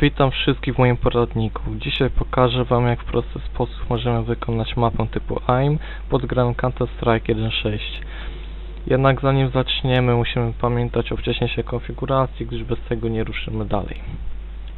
Witam wszystkich w moim poradniku. Dzisiaj pokażę Wam jak w prosty sposób możemy wykonać mapę typu AIM pod grę Counter-Strike 1.6. Jednak zanim zaczniemy musimy pamiętać o wcześniejszej konfiguracji, gdyż bez tego nie ruszymy dalej.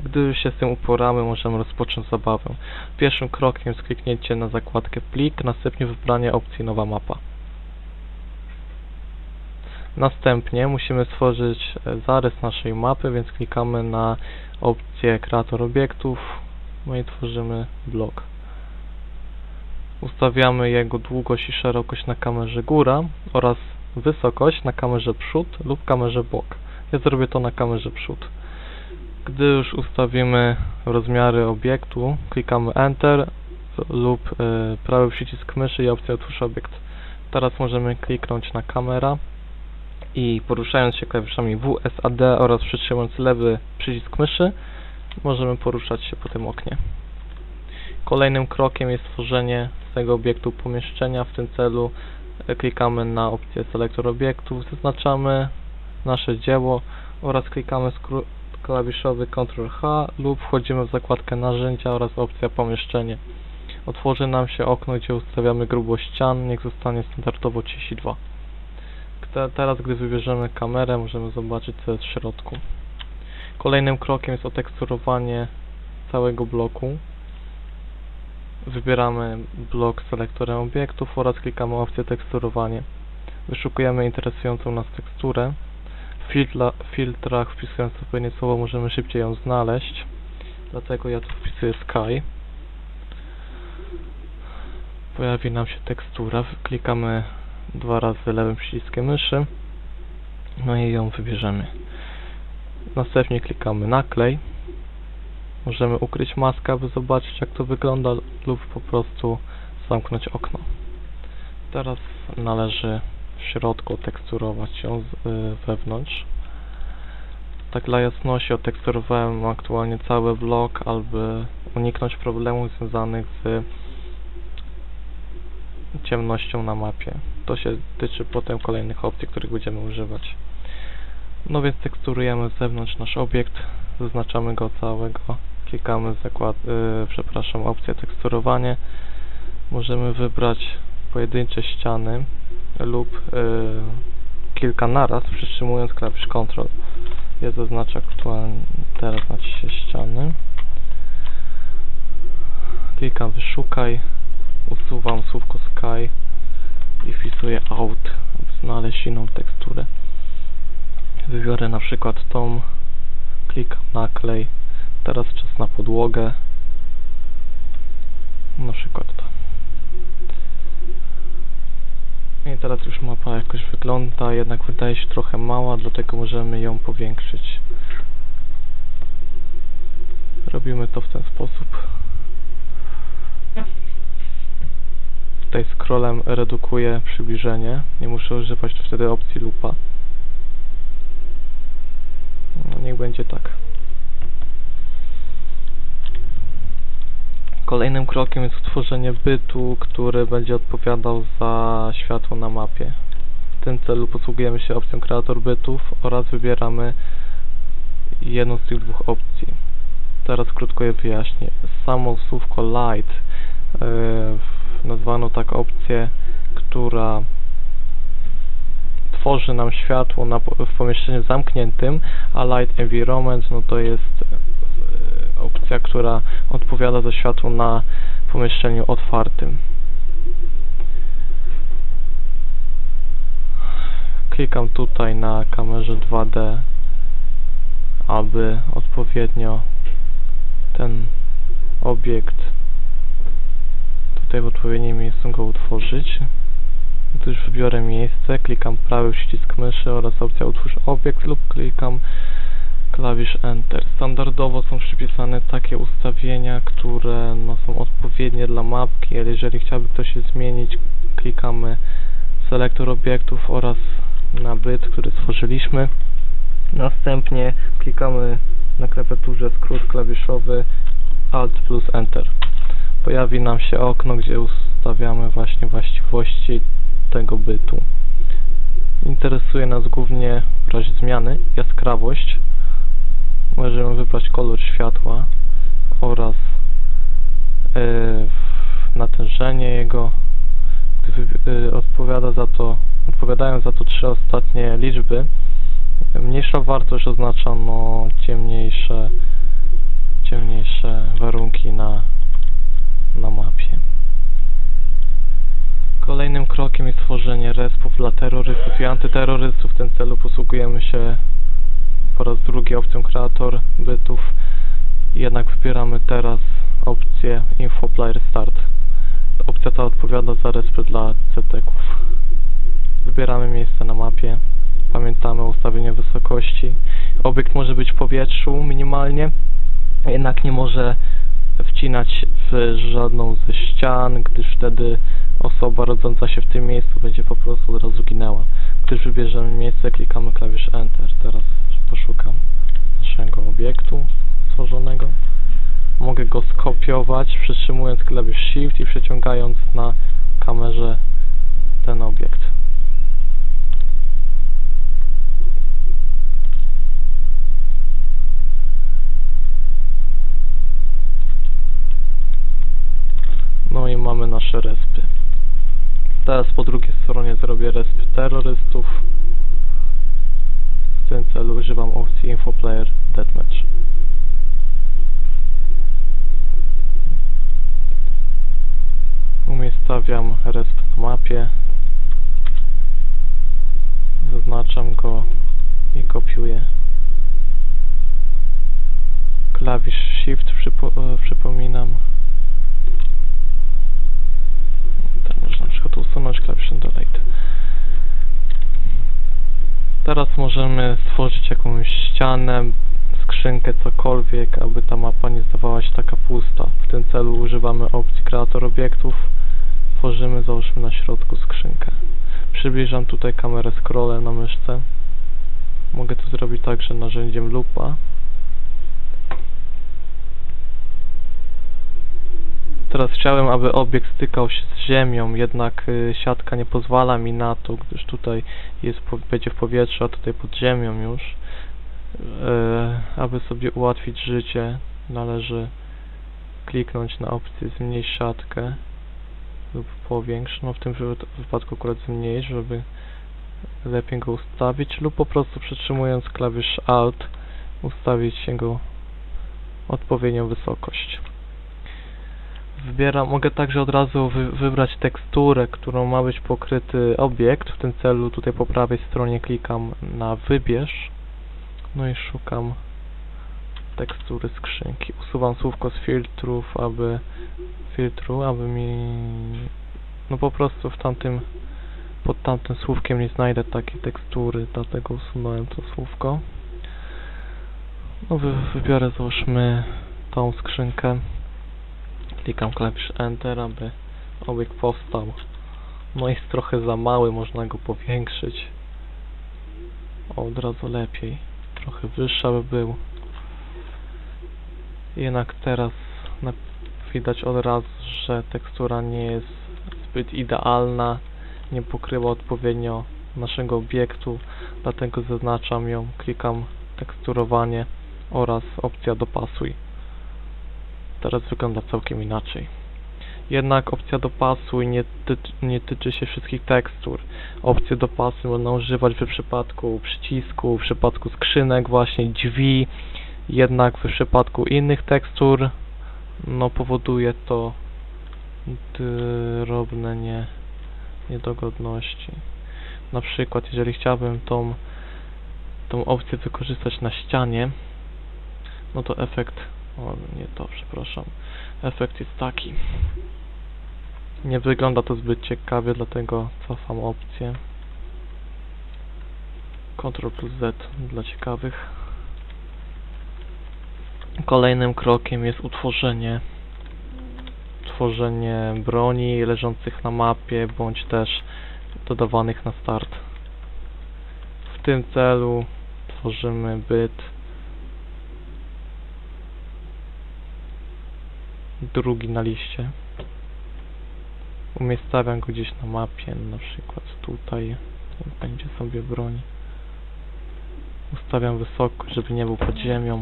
Gdy już się z tym uporamy możemy rozpocząć zabawę. Pierwszym krokiem jest kliknięcie na zakładkę plik, następnie wybranie opcji nowa mapa. Następnie musimy stworzyć e, zarys naszej mapy, więc klikamy na opcję kreator obiektów no i tworzymy blok. Ustawiamy jego długość i szerokość na kamerze góra oraz wysokość na kamerze przód lub kamerze bok. Ja zrobię to na kamerze przód. Gdy już ustawimy rozmiary obiektu, klikamy Enter lub y, prawy przycisk myszy i opcja Otwórz obiekt. Teraz możemy kliknąć na kamera i poruszając się klawiszami W, S, A, D oraz przytrzymując lewy przycisk myszy możemy poruszać się po tym oknie. Kolejnym krokiem jest tworzenie tego obiektu pomieszczenia. W tym celu e, klikamy na opcję selektor obiektów, zaznaczamy nasze dzieło oraz klikamy skrót klawiszowy Ctrl H lub wchodzimy w zakładkę narzędzia oraz opcja pomieszczenie. Otworzy nam się okno, gdzie ustawiamy grubość ścian, niech zostanie standardowo 32. Te, teraz, gdy wybierzemy kamerę, możemy zobaczyć, co jest w środku. Kolejnym krokiem jest oteksturowanie całego bloku. Wybieramy blok selektorem obiektów oraz klikamy opcję teksturowanie. Wyszukujemy interesującą nas teksturę. W filtra, filtrach wpisując odpowiednie słowo możemy szybciej ją znaleźć. Dlatego ja tu wpisuję Sky. Pojawi nam się tekstura. Klikamy dwa razy lewym przyciskiem myszy. No i ją wybierzemy. Następnie klikamy naklej. Możemy ukryć maskę, aby zobaczyć jak to wygląda lub po prostu zamknąć okno. Teraz należy w środku teksturować ją z, y, wewnątrz. Tak dla jasności oteksturowałem aktualnie cały blok, aby uniknąć problemów związanych z ciemnością na mapie. To się tyczy potem kolejnych opcji, których będziemy używać. No więc teksturujemy z zewnątrz nasz obiekt, zaznaczamy go całego, klikamy zakład, yy, przepraszam, opcję teksturowanie. Możemy wybrać pojedyncze ściany lub yy, kilka naraz, przytrzymując klawisz Ctrl. Ja zaznaczę aktualnie teraz naciszę ściany. Klikam wyszukaj, usuwam słówko sky i wpisuję out, aby znaleźć inną teksturę. Wybiorę na przykład tą, klikam na klej, teraz czas na podłogę, na przykład to. I teraz już mapa jakoś wygląda, jednak wydaje się trochę mała, dlatego możemy ją powiększyć. Robimy to w ten sposób. Scrollem redukuję przybliżenie, nie muszę używać wtedy opcji lupa. No niech będzie tak. Kolejnym krokiem jest stworzenie bytu, który będzie odpowiadał za światło na mapie. W tym celu posługujemy się opcją kreator bytów oraz wybieramy jedną z tych dwóch opcji. Teraz krótko je wyjaśnię. Samo słówko light yy, nazwano tak opcję, która tworzy nam światło na, w pomieszczeniu zamkniętym, a Light Environment no to jest e, opcja, która odpowiada za światło na pomieszczeniu otwartym. Klikam tutaj na kamerze 2D, aby odpowiednio ten obiekt tutaj w odpowiednim miejscu go utworzyć. Gdy już wybiorę miejsce, klikam prawy przycisk myszy oraz opcja utwórz obiekt lub klikam klawisz Enter. Standardowo są przypisane takie ustawienia, które no, są odpowiednie dla mapki, ale jeżeli chciałby ktoś je zmienić, klikamy selektor obiektów oraz na byt, który stworzyliśmy. Następnie klikamy na klawiaturze skrót klawiszowy Alt plus Enter pojawi nam się okno, gdzie ustawiamy właśnie właściwości tego bytu. Interesuje nas głównie w razie zmiany jaskrawość. Możemy wybrać kolor światła oraz yy, natężenie jego. Gdy yy, odpowiada za to, odpowiadają za to trzy ostatnie liczby. Mniejsza wartość oznacza no, ciemniejsze, ciemniejsze antyterrorystów. W tym celu posługujemy się po raz drugi opcją kreator bytów. Jednak wybieramy teraz opcję Info Player Start. Opcja ta odpowiada za respy dla CT-ków. Wybieramy miejsce na mapie. Pamiętamy o ustawieniu wysokości. Obiekt może być w powietrzu minimalnie, jednak nie może wcinać w żadną ze ścian, gdyż wtedy osoba rodząca się w tym miejscu będzie po prostu od razu ginęła. Gdyż wybierzemy miejsce, klikamy klawisz Enter. Teraz poszukam naszego obiektu stworzonego. Mogę go skopiować, przytrzymując klawisz Shift i przeciągając na kamerze ten obiekt. Ścianę, skrzynkę, cokolwiek, aby ta mapa nie zdawała się taka pusta. W tym celu używamy opcji kreator obiektów. Tworzymy, załóżmy na środku skrzynkę. Przybliżam tutaj kamerę scrollem na myszce. Mogę to zrobić także narzędziem lupa. Teraz chciałem, aby obiekt stykał się z ziemią, jednak y, siatka nie pozwala mi na to, gdyż tutaj jest, będzie w powietrzu, a tutaj pod ziemią już. E, aby sobie ułatwić życie, należy kliknąć na opcję zmniejsz siatkę lub powiększ, no w tym wy- wypadku akurat zmniejsz, żeby lepiej go ustawić, lub po prostu przytrzymując klawisz Alt ustawić jego odpowiednią wysokość. Wybieram, mogę także od razu wy, wybrać teksturę, którą ma być pokryty obiekt. W tym celu tutaj po prawej stronie klikam na wybierz. No i szukam tekstury skrzynki. Usuwam słówko z filtrów, aby filtru, aby mi no po prostu w tamtym pod tamtym słówkiem nie znajdę takiej tekstury, dlatego usunąłem to słówko. No wy, wybiorę załóżmy tą skrzynkę. Klikam klawisz Enter, aby obiekt powstał. No jest trochę za mały, można go powiększyć. O, od razu lepiej. Trochę wyższy by był. Jednak teraz widać od razu, że tekstura nie jest zbyt idealna. Nie pokrywa odpowiednio naszego obiektu, dlatego zaznaczam ją, klikam teksturowanie oraz opcja dopasuj teraz wygląda całkiem inaczej. Jednak opcja dopasuj nie, tyczy, nie tyczy się wszystkich tekstur. Opcje dopasuj można używać w przypadku przycisku, w przypadku skrzynek, właśnie drzwi. Jednak w przypadku innych tekstur no powoduje to drobne nie, niedogodności. Na przykład jeżeli chciałbym tą, tą opcję wykorzystać na ścianie, no to efekt nie to, przepraszam. Efekt jest taki. Nie wygląda to zbyt ciekawie, dlatego cofam opcję. Ctrl plus Z dla ciekawych. Kolejnym krokiem jest utworzenie tworzenie broni leżących na mapie, bądź też dodawanych na start. W tym celu tworzymy byt drugi na liście. Umiejscawiam go gdzieś na mapie, na przykład tutaj będzie sobie broń. Ustawiam wysoko, żeby nie był pod ziemią.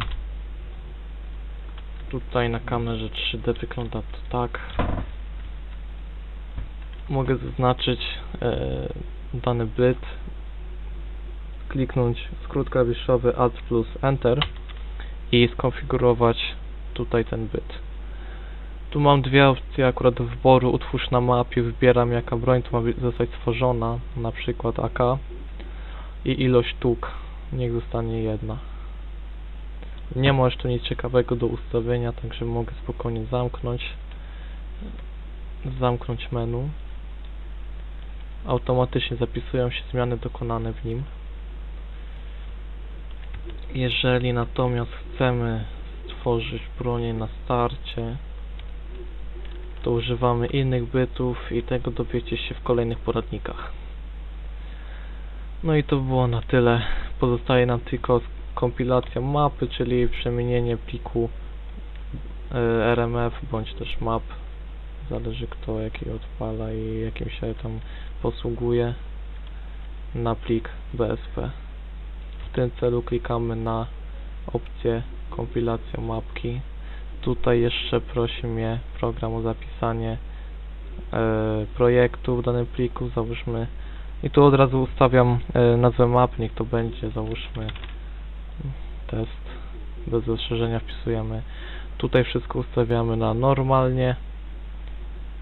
Tutaj na kamerze 3D wygląda to tak. Mogę zaznaczyć e, dany byt kliknąć skrót klawiszowy Alt plus Enter i skonfigurować tutaj ten byt. Tu mam dwie opcje akurat wyboru, utwórz na mapie, wybieram jaka broń tu ma zostać stworzona, na przykład AK i ilość sztuk, niech zostanie jedna. Nie ma tu nic ciekawego do ustawienia, także mogę spokojnie zamknąć zamknąć menu. Automatycznie zapisują się zmiany dokonane w nim. Jeżeli natomiast chcemy stworzyć bronię na starcie to używamy innych bytów i tego dowiecie się w kolejnych poradnikach. No i to było na tyle. Pozostaje nam tylko kompilacja mapy, czyli przemienienie pliku e, RMF bądź też map. Zależy kto jaki odpala i jakim się tam posługuje na plik BSP w tym celu klikamy na opcję kompilacja mapki tutaj jeszcze prosi mnie program o zapisanie e, projektu w danym pliku załóżmy i tu od razu ustawiam e, nazwę map, niech to będzie załóżmy test bez zastrzeżenia wpisujemy tutaj wszystko ustawiamy na normalnie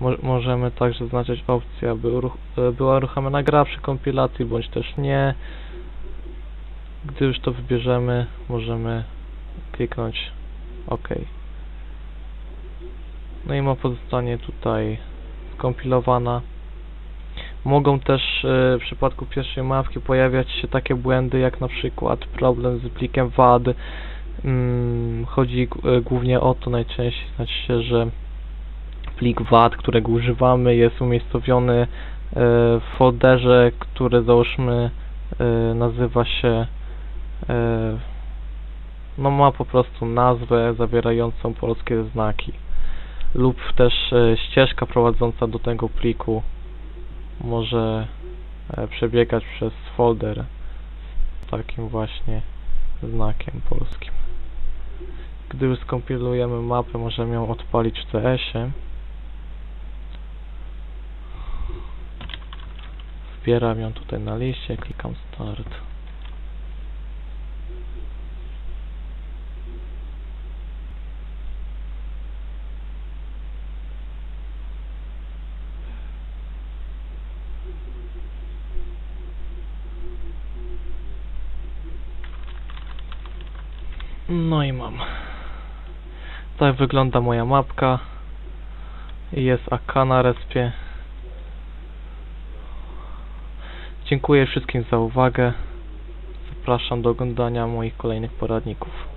Mo możemy także zaznaczyć opcję, aby uruch e, była uruchamiana gra przy kompilacji, bądź też nie. Gdy już to wybierzemy, możemy kliknąć OK. No i ma pozostanie tutaj skompilowana. Mogą też e, w przypadku pierwszej mapki pojawiać się takie błędy jak na przykład problem z plikiem WAD. Mm, chodzi e, głównie o to najczęściej, znaczy się, że plik WAD, którego używamy jest umiejscowiony e, w folderze, który załóżmy nazywa się no ma po prostu nazwę zawierającą polskie znaki lub też e, ścieżka prowadząca do tego pliku może e, przebiegać przez folder z takim właśnie znakiem polskim. Gdy już skompilujemy mapę, możemy ją odpalić w CS-ie. Wbieram ją tutaj na liście, klikam start. No i mam. Tak wygląda moja mapka. Jest AK na respie. Dziękuję wszystkim za uwagę. Zapraszam do oglądania moich kolejnych poradników.